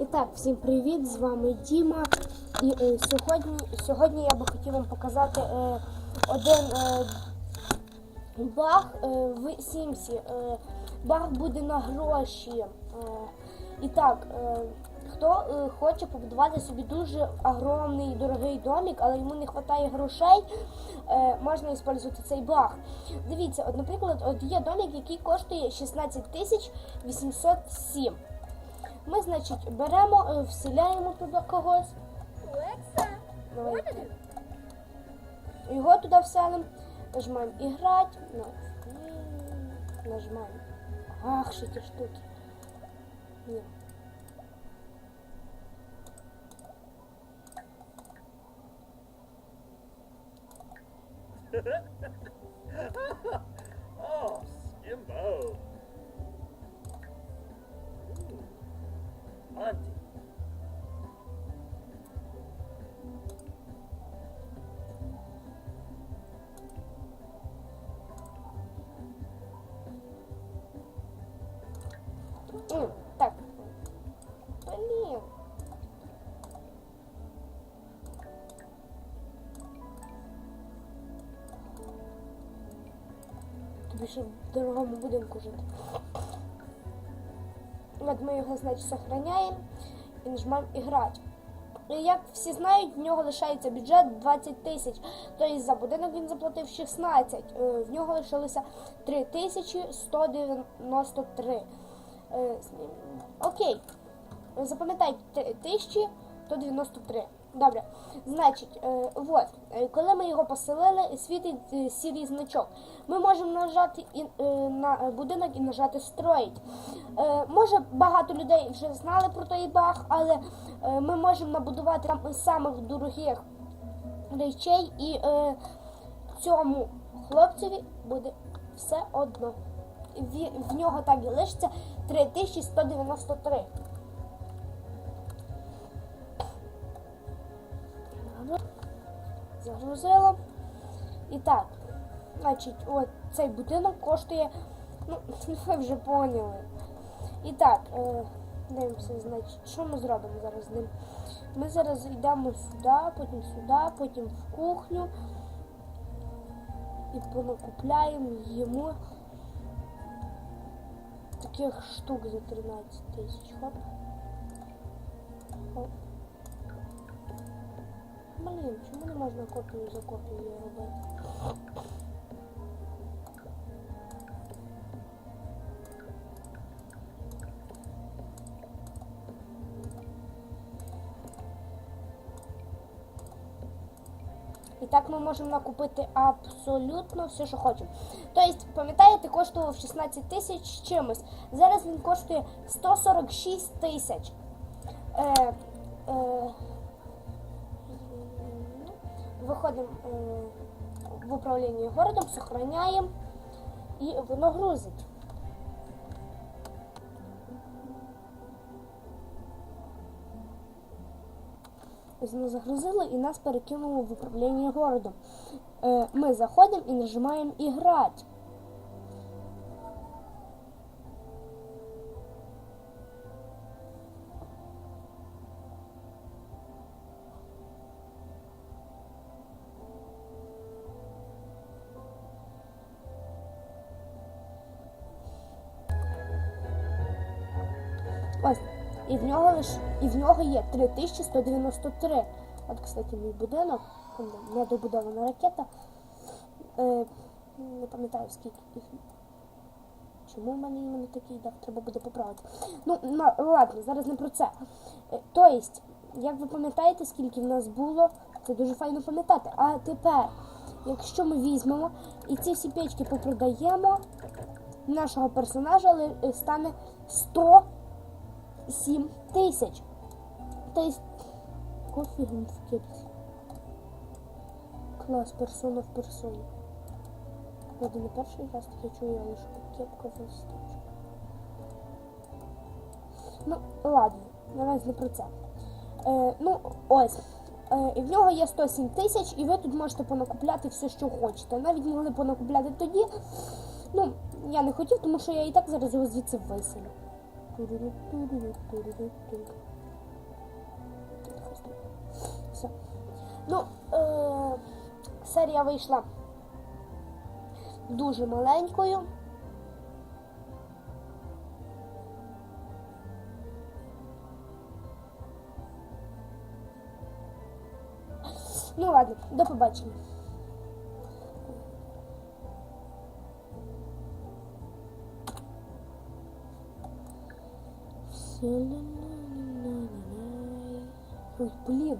І так, всім привіт! З вами Діма. І е, сьогодні, сьогодні я би хотів вам показати е, один е, баг е, в Сімсі. Е, баг буде на гроші. Е, і так, е, хто е, хоче побудувати собі дуже огромний дорогий домик, але йому не вистачає грошей, е, можна використовувати цей баг. Дивіться, от, наприклад, от є домик, який коштує 16 807. Ми, значить, беремо, е, вселяємо туди когось. Давайте. Його туди вселимо. Нажимаємо іграти. Ну, нажимаємо. Ах, ще ті штуки. Ні. Oh, Skimbo. Monty. М, Так. Блін. Тобі ще в дорогому будинку жити. От ми його, значить, сохраняємо і нажимаємо іграти. І як всі знають, в нього лишається бюджет 20 тисяч. Тобто за будинок він заплатив 16. Е, В нього лишилося 3193. Е, Окей. Запам'ятайте 1193. Добре. Значить, е, от, е, коли ми його поселили, світить е, сірий значок. Ми можемо нажати і, е, на будинок і нажати строїть. Е, може, багато людей вже знали про той баг, але е, ми можемо набудувати там самих дорогих речей, і е, цьому хлопцеві буде все одно. В, в нього так і лишиться 3193. Загрузила. І так, значить, от цей будинок коштує, ну, ви вже поняли. І так, е, дивимося, значить, що ми зробимо зараз з ним? Ми зараз йдемо сюди, потім сюди, потім в кухню і понакупляємо йому таких штук за 13 тисяч. Хоп. Хоп. Блін, чому не можна копію за копією робити? І так ми можемо накупити абсолютно все, що хочемо. Тобто, пам'ятаєте, коштував 16 тисяч чимось. Зараз він коштує 146 тисяч. Е, е, виходимо е, в управление городом, сохраняємо і воно грузить. Воно загрузило і нас перекинуло в управління городом. Е, ми заходимо і нажимаємо іграти. Ось. І в нього лиш і в нього є 3193. От, кстати, мій будинок, там недобудована ракета. Е, не пам'ятаю скільки їх. Чому в мене іменно такий дав? Треба буде поправити. Ну, ладно, зараз не про це. Е, тобто, як ви пам'ятаєте, скільки в нас було, це дуже файно пам'ятати. А тепер, якщо ми візьмемо і ці всі печки попродаємо, нашого персонажа е, стане 100 7 тисяч. Тобто кофігом в кепці. Клас, персона в персоні. Правда, не перший раз таке чую, але що кепка засточка. Ну, ладно, наразі не про це. Е, ну, ось. Е, і в нього є 107 тисяч, і ви тут можете понакупляти все, що хочете. Навіть могли понакупляти тоді. Ну, я не хотів, тому що я і так зараз його звідси виселю. Все. Ну, е серія вийшла дуже маленькою. Ну ладно, до побачення. Ой, блін.